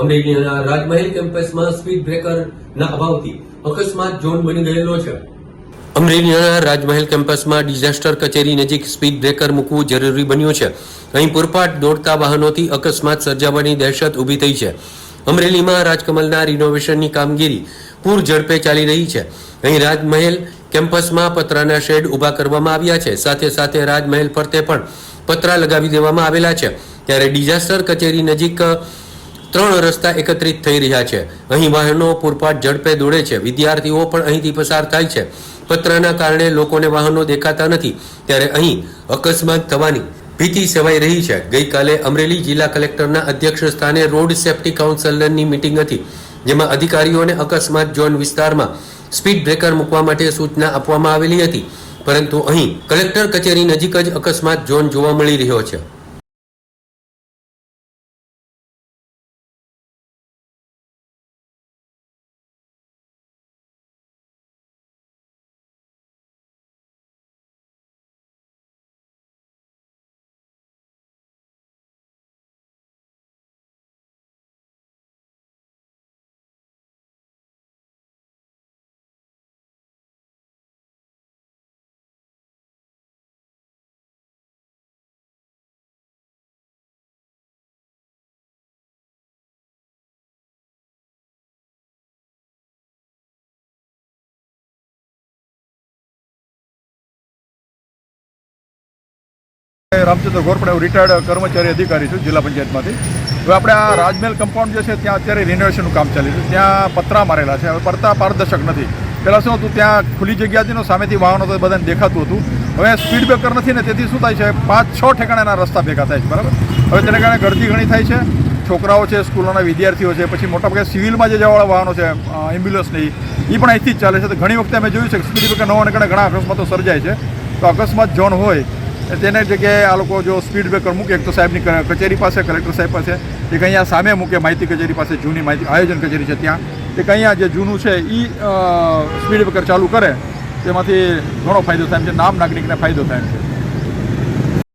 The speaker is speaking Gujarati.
અમરેલીના રાજમહેલ કેમ્પસમાં સ્પીડ બ્રેકરના અભાવથી અકસ્માત ઝોન બની ગયેલો છે. અમરેલીના રાજમહેલ કેમ્પસમાં ડિઝાસ્ટર કચેરી નજીક સ્પીડ બ્રેકર મૂકવું જરૂરી બન્યું છે. અહીં પૂરપાટ દોડતા વાહનોથી અકસ્માત સર્જાવાની દહેશત ઊભી થઈ છે. અમરેલીમાં રાજકમલના રિનોવેશનની કામગીરી પૂર ઝડપે ચાલી રહી છે. અહીં રાજમહેલ કેમ્પસમાં પતરાના શેડ ઊભા કરવામાં આવ્યા છે. સાથે સાથે રાજમહેલ ફરતે પણ પતરા લગાવી દેવામાં આવેલા છે. ત્યારે ડિઝાસ્ટર કચેરી નજીક ત્રણ રસ્તા એકત્રિત થઈ રહ્યા છે. અહીં વાહનો પૂરપાટ ઝડપે દોડે છે. વિદ્યાર્થીઓ પણ અહીંથી પસાર થાય છે. પતરાના કારણે લોકોને વાહનો દેખાતા નથી. ત્યારે અહીં અકસ્માત થવાની ભીતિ સેવાઈ રહી છે. ગઈકાલે અમરેલી જિલ્લા કલેક્ટરના અધ્યક્ષ સ્થાને રોડ સેફટી કાઉન્સિલરની મિટિંગ હતી, જેમાં અધિકારીઓને અકસ્માત ઝોન વિસ્તારમાં સ્પીડ બ્રેકર મૂકવા માટે સૂચના આપવામાં આવેલી હતી. પરંતુ અહીં કલેક્ટર કચેરી નજીક જ અકસ્માત ઝોન જોવા મળી રહ્યો છે. રામચંદ્ર ઘોરપડે હું રિટાયર્ડ કર્મચારી અધિકારી છું જિલ્લા પંચાયતમાંથી. હવે આપણે આ રાજમહેલ કમ્પાઉન્ડ જે છે ત્યાં અત્યારે રિનોવેશનનું કામ ચાલી છે. ત્યાં પતરા મારેલા છે. હવે પડતા પારદર્શક નથી. પહેલાં શું હતું, ત્યાં ખુલ્લી જગ્યા હતી સામેથી વાહનો તો બધાને દેખાતું હતું. હવે સ્પીડ બ્રેકર નથી ને તેથી શું થાય છે, પાંચ છ ઠેકાણાના રસ્તા ભેગા થાય છે, બરાબર? હવે તેને કારણે ગળતી ઘણી થાય છે. છોકરાઓ છે, સ્કૂલોના વિદ્યાર્થીઓ છે, પછી મોટા ભાગે સિવિલમાં જે જવાવાળા વાહનો છે એમ્બ્યુલન્સ એ પણ અહીંથી જ ચાલે છે. તો ઘણી વખતે અમે જોયું છે કે સ્પીડ બ્રેકર ન હોવાને કારણે ઘણા અકસ્માતો સર્જાય છે. તો અકસ્માત ઝોન હોય તેને જગ્યાએ આ લોકો જો સ્પીડ બ્રેકર મૂકે, એક તો સાહેબની કચેરી પાસે, કલેક્ટર સાહેબ પાસે, એક અહીંયા સામે મૂકે માહિતી કચેરી પાસે, જૂની માહિતી, આયોજન કચેરી છે ત્યાં. એક અહીંયા જે જૂનું છે એ સ્પીડ બ્રેકર ચાલુ કરે, તેમાંથી ઘણો ફાયદો થાય છે, નામ નાગરિકને ફાયદો થાય છે.